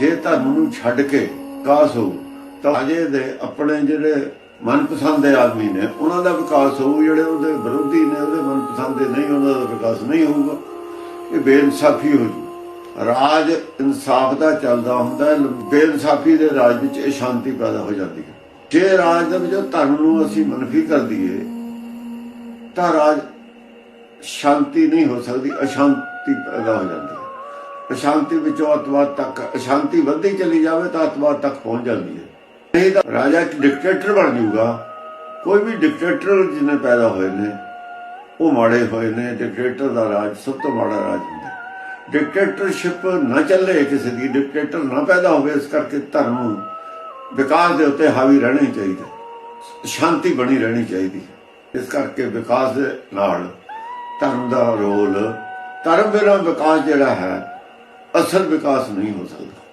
ਜੇ ਧਰਮ ਨੂੰ ਛੱਡ ਕੇ ਵਿਕਾਸ ਹੋ ਤਾਂ ਅਜੇ ਦੇ ਆਪਣੇ ਜਿਹੜੇ ਮਨਪਸੰਦ ਦੇ ਆਦਮੀ ਨੇ, ਉਹਨਾਂ ਦਾ ਵਿਕਾਸ ਹੋਊ, ਜਿਹੜੇ ਉਹਦੇ ਵਿਰੋਧੀ ਨੇ, ਉਹਦੇ ਮਨਪਸੰਦ ਦੇ ਨਹੀਂ, ਉਹਨਾਂ ਦਾ ਵਿਕਾਸ ਨਹੀਂ ਹੋਊਗਾ। ਇਹ ਬੇਇਨਸਾਫੀ ਹੋ ਜੂ। ਰਾਜ ਇਨਸਾਫ ਦਾ ਚੱਲਦਾ ਹੁੰਦਾ ਹੈ, ਬੇਇਨਸਾਫੀ ਦੇ ਰਾਜ ਵਿੱਚ ਇਹ ਸ਼ਾਂਤੀ ਪੈਦਾ ਹੋ ਜਾਂਦੀ ਹੈ। ਜੇ ਰਾਜ ਦੇ ਵਿੱਚ ਧਰਮ ਨੂੰ ਅਸੀਂ ਮਨਫੀ ਕਰ ਦਈਏ, ਤਾਂ ਰਾਜ ਸ਼ਾਂਤੀ ਨਹੀਂ ਹੋ ਸਕਦੀ, ਅਸ਼ਾਂਤੀ ਪੈਦਾ ਹੋ ਜਾਂਦੀ ਹੈ। ਅਸ਼ਾਂਤੀ ਵਿੱਚੋਂ ਅਤਵਾਦ ਤੱਕ, ਅਸ਼ਾਂਤੀ ਵੱਧਦੀ ਚਲੀ ਜਾਵੇ ਤਾਂ ਅਤਵਾਦ ਤੱਕ ਪਹੁੰਚ ਜਾਂਦੀ ਹੈ। ਨਹੀਂ ਤਾਂ ਰਾਜਾ ਇੱਕ ਡਿਕਟੇਟਰ ਬਣ ਜਾਊਗਾ। ਕੋਈ ਵੀ ਡਿਕਟੇਟਰ ਜਿਹਨੇ ਪੈਦਾ ਹੋਏ ਨੇ, ਉਹ ਮਾੜੇ ਹੋਏ ਨੇ ਡਿਕਟੇਟਰ ਦਾ ਰਾਜ ਸਭ ਤੋਂ ਮਾੜਾ ਰਾਜ ਹੁੰਦਾ ਡਿਕਟੇਟਰਸ਼ਿਪ ਨਾ ਚੱਲੇ, ਕਿਸੇ ਦੀ ਡਿਕਟੇਟਰ ਨਾ ਪੈਦਾ ਹੋਵੇ, ਇਸ ਕਰਕੇ ਧਰਮ ਵਿਕਾਸ ਦੇ ਉੱਤੇ ਹਾਵੀ ਰਹਿਣਾ ਹੀ। ਚਾਹੀਦਾ ਸ਼ਾਂਤੀ ਬਣੀ ਰਹਿਣੀ ਚਾਹੀਦੀ ਇਸ ਕਰਕੇ ਵਿਕਾਸ ਦੇ ਨਾਲ ਧਰਮ ਦਾ ਰੋਲ, ਧਰਮ ਬਿਨਾਂ ਵਿਕਾਸ ਜਿਹੜਾ ਹੈ ਅਸਲ ਵਿਕਾਸ ਨਹੀਂ ਹੋ ਸਕਦਾ।